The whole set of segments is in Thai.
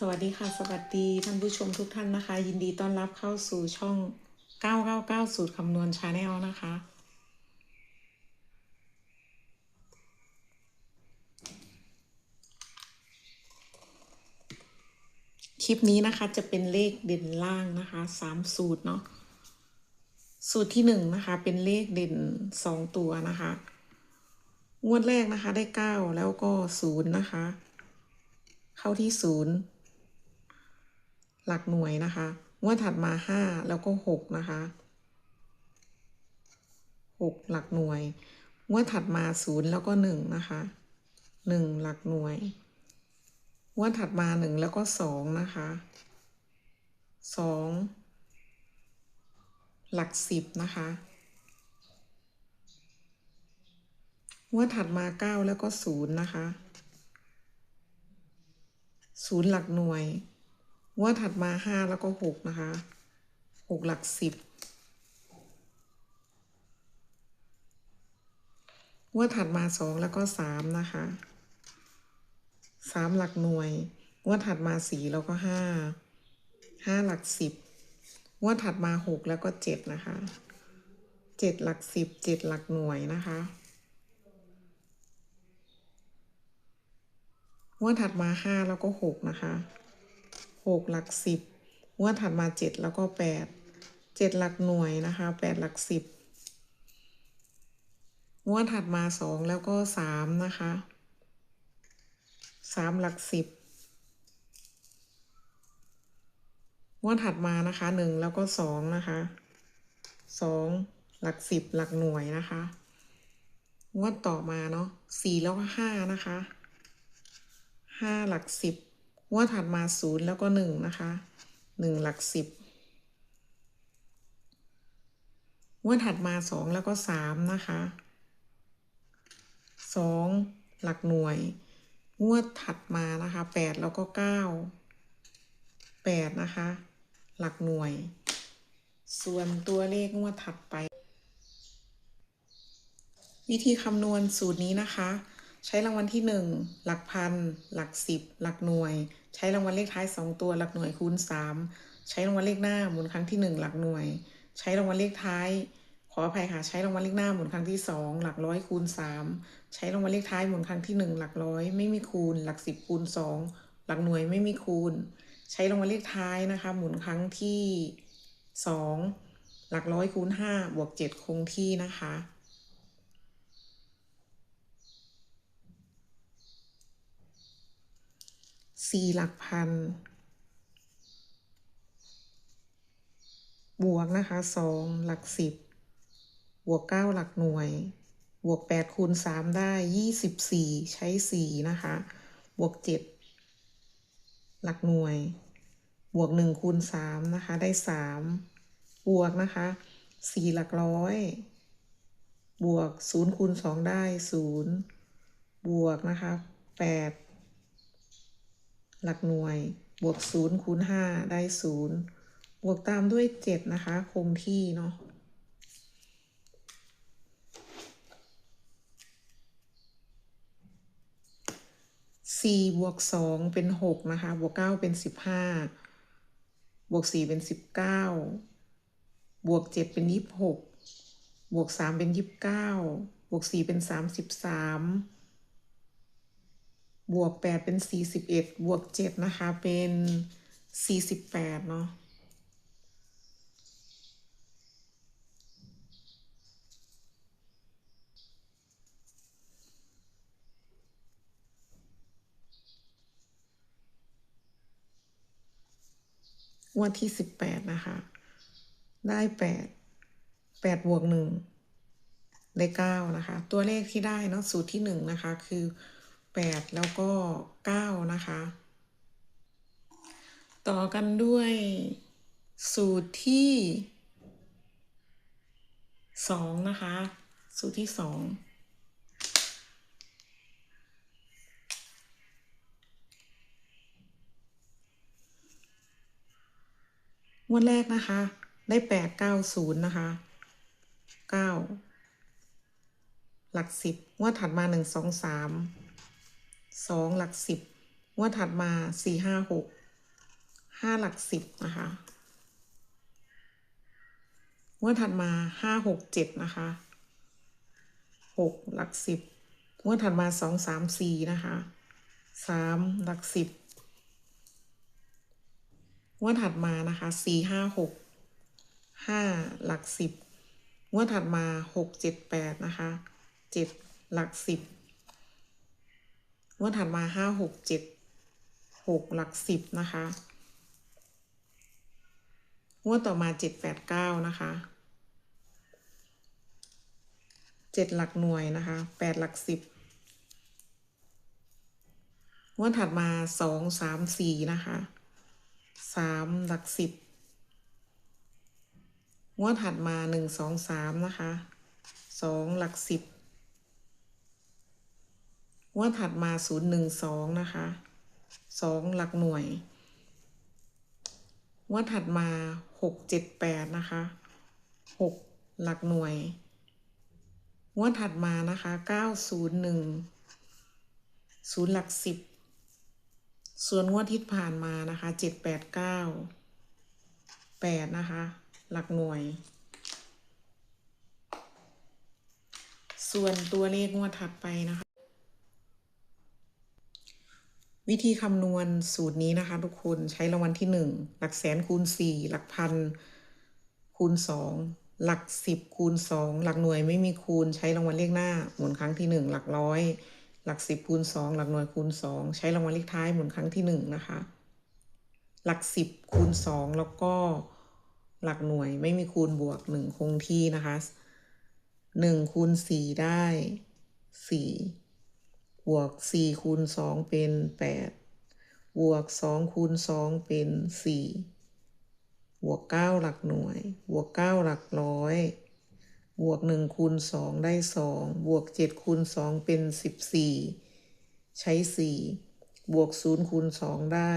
สวัสดีค่ะ สวัสดีท่านผู้ชมทุกท่านนะคะ ยินดีต้อนรับเข้าสู่ช่อง 999 สูตรคำนวณชาแนลนะคะ คลิปนี้นะคะจะเป็นเลขเด่นล่างนะคะสามสูตรเนาะสูตรที่หนึ่งนะคะ เป็นเลขเด่นสองตัวนะคะ งวดแรกนะคะได้เก้าแล้วก็ศูนย์นะคะ เข้าที่ศูนย์ หลักหน่วยนะคะงวดถัดมาห้าแล้วก็หกนะคะหกหลักหน่วยงวดถัดมาศูนย์แล้วก็หนึ่งนะคะหนึ่งหลักหน่วยงวดถัดมาหนึ่งแล้วก็สองนะคะสองหลักสิบนะคะงวดถัดมาเก้าแล้วก็ศูนย์นะคะศูนย์หลักหน่วย งวดถัดมาห้าแล้วก็หกนะคะหกหลักสิบงวดถัดมาสองแล้วก็สามนะคะสามหลักหน่วยงวดถัดมาสี่แล้วก็ห้าห้าหลักสิบงวดถัดมาหกแล้วก็เจ็ดนะคะเจ็ดหลักสิบเจ็ดหลักหน่วยนะคะงวดถัดมาห้าแล้วก็หกนะคะ หกหลักสิบงวดถัดมาเจ็ดแล้วก็แปดเจ็ดหลักหน่วยนะคะแปดหลักสิบงวดถัดมาสองแล้วก็สามนะคะสามหลักสิบงวดถัดมานะคะหนึ่งแล้วก็สองนะคะสองหลักสิบหลักหน่วยนะคะงวดต่อมาเนาะสี่แล้วก็ห้านะคะห้าหลักสิบ งวดถัดมาศูนย์แล้วก็หนึ่งนะคะหนึ่งหลักสิบงวดถัดมาสองแล้วก็สามนะคะสองหลักหน่วย งวดถัดมานะคะแปดแล้วก็เก้าแปดนะคะ หลักหน่วย ส่วนตัวเลขงวดถัดไป วิธีคำนวณสูตรนี้นะคะ ใช้รางวัลที่หนึ่งหลักพัน หลักสิบหลักหน่วย ใช้รางวัลเลขท้ายสองตัวหลักหน่วยคูณสามใช้รางวัลเลขหน้าหมุนครั้งที่หนึ่งหลักหน่วย ใช้รางวัลเลขท้าย ขออภัยค่ะ ใช้รางวัลเลขหน้าหมุนครั้งที่สองหลักร้อยคูณสามใช้รางวัลเลขท้ายหมุนครั้งที่หนึ่งหลักร้อย ไม่มีคูณ หลักสิบคูณสองหลักหน่วยไม่มีคูณ ใช้รางวัลเลขท้ายนะคะ หมุนครั้งที่สองหลักร้อยคูณห้าบวกเจ็ดคงที่นะคะ สี่หลักพัน บวกนะคะสองหลักสิบบวกเก้าหลักหน่วย บวกแปดคูณสามได้ยี่สิบสี่ใช้สี่นะคะ บวกเจ็ดหลักหน่วย บวกหนึ่งคูณสามนะคะ ได้สามบวกนะคะสี่หลักร้อย บวกศูนย์คูณสองได้ศูนย์บวกนะคะแปด หลักหน่วย บวกศูนย์คูณห้าได้ศูนย์บวกตามด้วยเจ็ดนะคะ คงที่เนาะสี่บวกสองเป็นหกนะคะ บวกเก้าเป็นสิบห้าบวกสี่เป็นสิบเก้าบวกเจ็ดเป็นยี่สิบหกบวกสามเป็นยี่สิบเก้าบวกสี่เป็นสามสิบสาม บวกแปดเป็นสี่สิบเอ็ดบวกเจ็ดนะคะเป็นสี่สิบแปดเนาะงวดที่สิบแปดนะคะ ได้แปดแปดบวกหนึ่งได้เก้านะคะ ตัวเลขที่ได้เนาะสูตรที่หนึ่งนะคะ คือ แปดแล้วก็เก้านะคะ ต่อกันด้วยสูตรที่สองนะคะ สูตรที่สองงวดแรกนะคะ ได้แปดเก้าศูนย์นะคะเก้าหลักสิบงวดถัดมาหนึ่งสองสาม สองหลักสิบงวดถัดมาสี่ห้าหกห้าหลักสิบนะคะงวดถัดมาห้าหกเจ็ดนะคะหกหลักสิบงวดถัดมาสองสามสี่นะคะสามหลักสิบงวดถัดมานะคะสี่ห้าหกห้าหลักสิบงวดถัดมาหกเจ็ดแปดนะคะเจ็ดหลักสิบ งวดถัดมาห้าหกเจ็ดหกหลักสิบนะคะงวดต่อมาเจ็ดแปดเก้านะคะเจ็ดหลักหน่วยนะคะแปดหลักสิบงวดถัดมาสองสามสี่นะคะสามหลักสิบงวดถัดมาหนึ่งสองสามนะคะสองหลักสิบ งวดถัดมาศูนย์หนึ่งสองนะคะสองหลักหน่วย งวดถัดมาหกเจ็ดแปดนะคะหกหลักหน่วย งวดถัดมานะคะเก้าศูนย์หนึ่งศูนย์หลักสิบส่วนงวดที่ผ่านมานะคะเจ็ดแปดเก้าแปดนะคะ หลักหน่วย ส่วนตัวเลขงวดถัดไปนะคะ วิธีคำนวณสูตรนี้นะคะ ทุกคนใช้รางวัลที่หนึ่งหลักแสนคูณสี่หลักพันคูณสองหลักสิบคูณสองหลักหน่วยไม่มีคูณใช้รางวัลเลขหน้า หมุนครั้งที่หนึ่งหลักร้อย หลักสิบคูณสองหลักหน่วยคูณสองใช้รางวัลเลขท้ายหมุนครั้งที่หนึ่งนะคะ หลักสิบคูณสองแล้วก็หลักหน่วยไม่มีคูณบวกหนึ่งคงที่นะคะหนึ่งคูณสี่ได้สี่ บวกสี่คูณสองเป็นแปดบวกสองคูณสองเป็นสี่บวกเก้าหลักหน่วย บวกเก้าหลักร้อย บวกหนึ่งคูณสองได้สองบวกเจ็ดคูณสองเป็นสิบสี่ใช้สี่บวกศูนย์คูณสองได้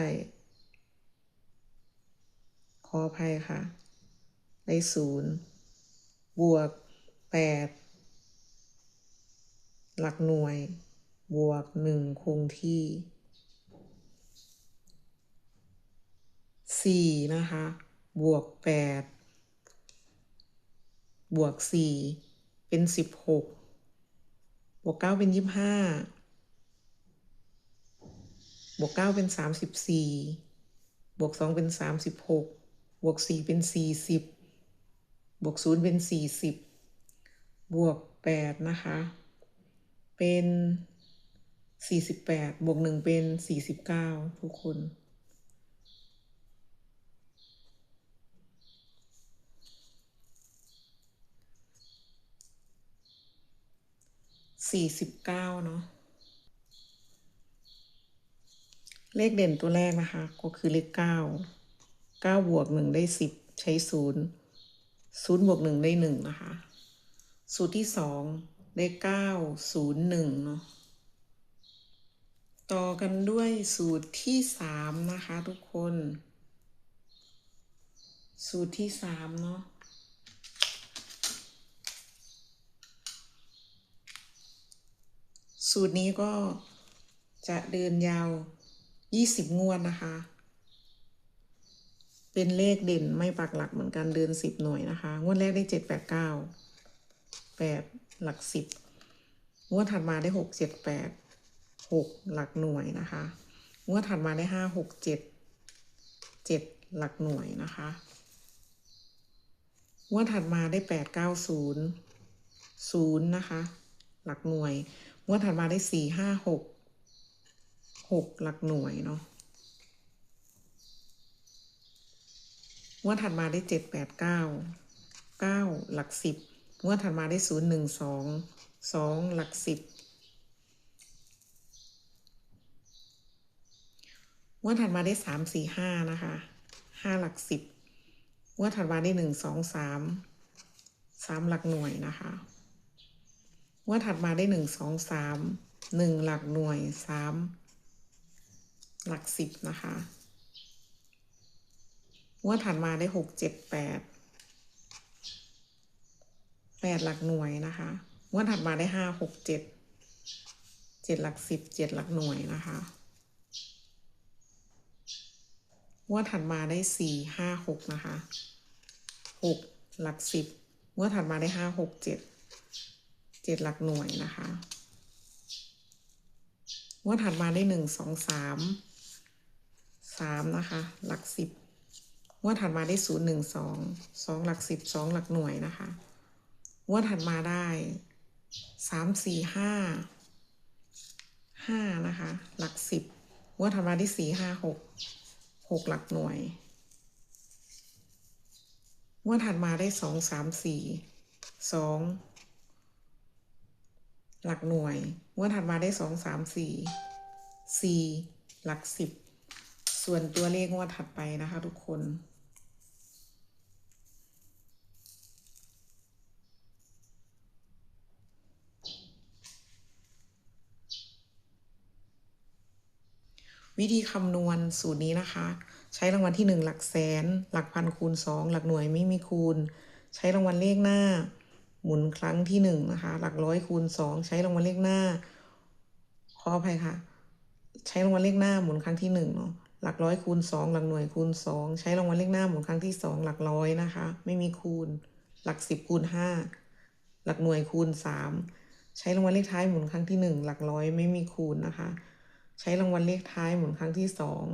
ขออภัยค่ะ ได้ศูนย์บวกแปดหลักหน่วย บวกหนึ่งคงที่สี่นะคะ บวกแปดบวกสี่เป็นสิบหกบวกเก้าเป็นยี่สิบห้าบวกเก้าเป็นสามสิบสี่บวกสองเป็นสามสิบหกบวกสี่เป็นสี่สิบบวกศูนย์เป็นสี่สิบบวกแปดนะคะ เป็น สี่สิบแปดบวกหนึ่งเป็นสี่สิบเก้าทุกคน สี่สิบเก้าเนาะ เลขเด่นตัวแรกนะคะ ก็คือเลขเก้า เก้าบวกหนึ่งได้สิบใช้ศูนย์ ศูนย์บวกหนึ่งได้หนึ่งนะคะ สูตรที่สองได้เก้าศูนย์หนึ่งเนาะ ต่อกันด้วยสูตรที่สามนะคะทุกคน สูตรที่สามเนาะสูตรนี้ก็จะเดินยาวยี่สิบงวดนะคะ เป็นเลขเด่นไม่ปักหลักเหมือนกันเดินสิบหน่วยนะคะ งวดแรกได้เจ็ดแปดเก้าแปดหลักสิบงวดถัดมาได้หกเจ็ดแปด 6 หลักหน่วยนะคะงวดถัดมาได้ 5 6 7 7 หลักหน่วยนะคะงวดถัดมาได้ 8 9 0 0 นะคะ หลักหน่วยงวดถัดมาได้ 4 5 6 6 หลักหน่วยเนาะงวดถัดมาได้ 7 8 9 9 หลัก 10งวดถัดมาได้ 0 1 2 2 หลัก 10 งวดถัดมาได้สามสี่ห้านะคะห้าหลักสิบงวดถัดมาได้หนึ่งสองสามสามหลักหน่วยนะคะงวดถัดมาได้หนึ่งสองสามหนึ่งหลักหน่วยสามหลักสิบนะคะงวดถัดมาได้หกเจ็ดแปดแปดหลักหน่วยนะคะงวดถัดมาได้ห้าหกเจ็ดเจ็ดหลักสิบเจ็ดหลักหน่วยนะคะ งวดถัดมาได้สี่ห้าหกนะคะหกหลักสิบงวดถัดมาได้ห้าหกเจ็ดเจ็ดหลักหน่วยนะคะงวดถัดมาได้หนึ่งสองสามสามนะคะ หลักสิบงวดถัดมาได้ศูนย์หนึ่งสองสองหลักสิบสองหลักหน่วยนะคะงวดถัดมาได้สามสี่ห้าห้านะคะ หลักสิบงวดถัดมาได้สี่ห้าหก หกหลักหน่วย งวดถัดมาได้สองสามสี่สองหลักหน่วย งวดถัดมาได้สองสามสี่สี่หลักสิบ ส่วนตัวเลขงวดถัดไปนะคะทุกคน วิธีคำนวณสูตรนี้นะคะ ใช้รางวัลที่ 1 หลักแสน หลักพันคูณ 2 หลักหน่วยไม่มีคูณ ใช้รางวัลเลขหน้า หมุนครั้งที่1นะคะหลักร้อยคูณ 2 ใช้รางวัลเลขหน้า ขออภัยค่ะ ใช้รางวัลเลขหน้าหมุนครั้งที่1เนาะหลักร้อยคูณ 2 หลักหน่วยคูณ 2 ใช้รางวัลเลขหน้าหมุนครั้งที่ 2 หลักร้อยนะคะ ไม่มีคูณ หลัก 10 คูณ 5 หลักหน่วยคูณ 3 ใช้รางวัลเลขท้ายหมุนครั้งที่ 1 หลักร้อยไม่มีคูณนะคะ ช้รางวัลเลขท้ายหมุนครั้งที่สอง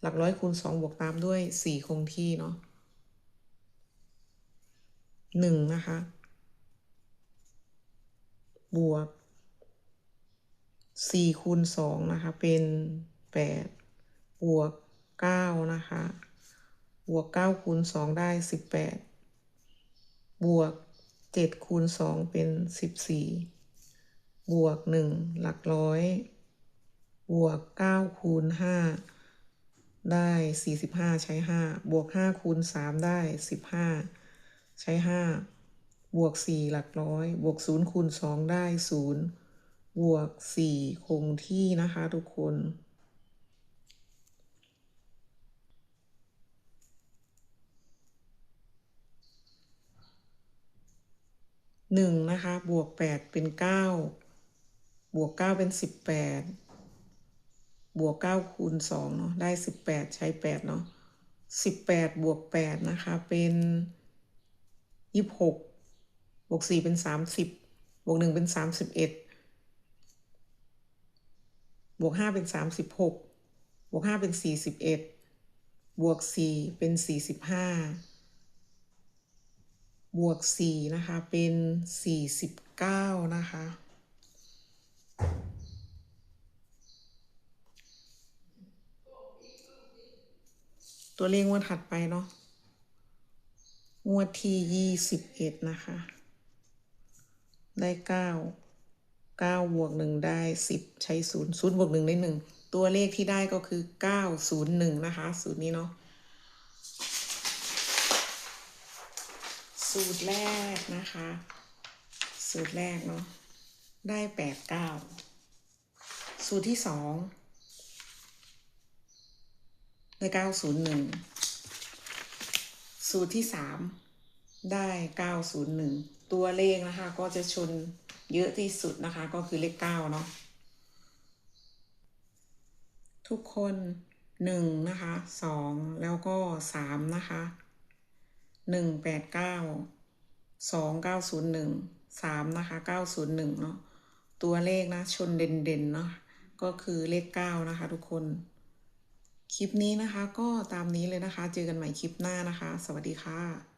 หลักร้อยคูณสองบวกตามด้วยสี่คงที่เนาะหนึ่งนะคะ บวกสี่คูณสองนะคะ เป็นแปดบวกเก้านะคะ บวกเก้าคูณสองได้สิบแปดบวกเจ็ดคูณสองเป็นสิบสี่บวกหนึ่งหลักร้อย บวกเก้าคูณห้าได้สี่สิบห้าใช้ห้าบวกห้าคูณสามได้สิบห้าใช้ห้าบวกสี่หลักร้อย บวกศูนย์คูณสองได้ศูนย์บวกสี่คงที่นะคะทุกคน หนึ่งนะคะ บวกแปดเป็นเก้าบวกเก้าเป็นสิบแปด บวกเก้าคูณสองเนาะได้สิบแปดใช้แปดเนาะสิบแปดบวกแปดนะคะ เป็นยี่สิบหกบวกสี่เป็นสามสิบบวกหนึ่งเป็นสามสิบเอ็ดบวกห้าเป็นสามสิบหกบวกห้าเป็นสี่สิบเอ็ดบวกสี่เป็นสี่สิบห้าบวกสี่นะคะ เป็นสี่สิบเก้านะคะ ตัวเลขงวดถัดไปเนาะงวดที่ยี่สิบเอ็ดนะคะ ได้เก้าเก้าบวกหนึ่งได้สิบใช้ศูนย์ศูนย์บวกหนึ่งได้หนึ่งตัวเลขที่ได้ก็คือเก้าศูนย์หนึ่งนะคะสูตรนี้เนาะสูตรแรกนะคะ สูตรแรกเนาะได้แปดเก้าสูตรที่สอง ได้เก้าศูนย์หนึ่งสูตรที่สามได้เก้าศูนย์หนึ่งตัวเลขนะคะ ก็จะชนเยอะที่สุดนะคะ ก็คือเลขเก้าเนาะ ทุกคนหนึ่งนะคะสองแล้วก็สามนะคะหนึ่งแปดเก้าสองเก้าศูนย์หนึ่งสามนะคะเก้าศูนย์หนึ่งเนาะ ตัวเลขนะ ชนเด่นๆ เนาะ ก็คือเลขเก้านะคะทุกคน คลิปนี้นะคะ ก็ตามนี้เลยนะคะ เจอกันใหม่คลิปหน้านะคะ สวัสดีค่ะ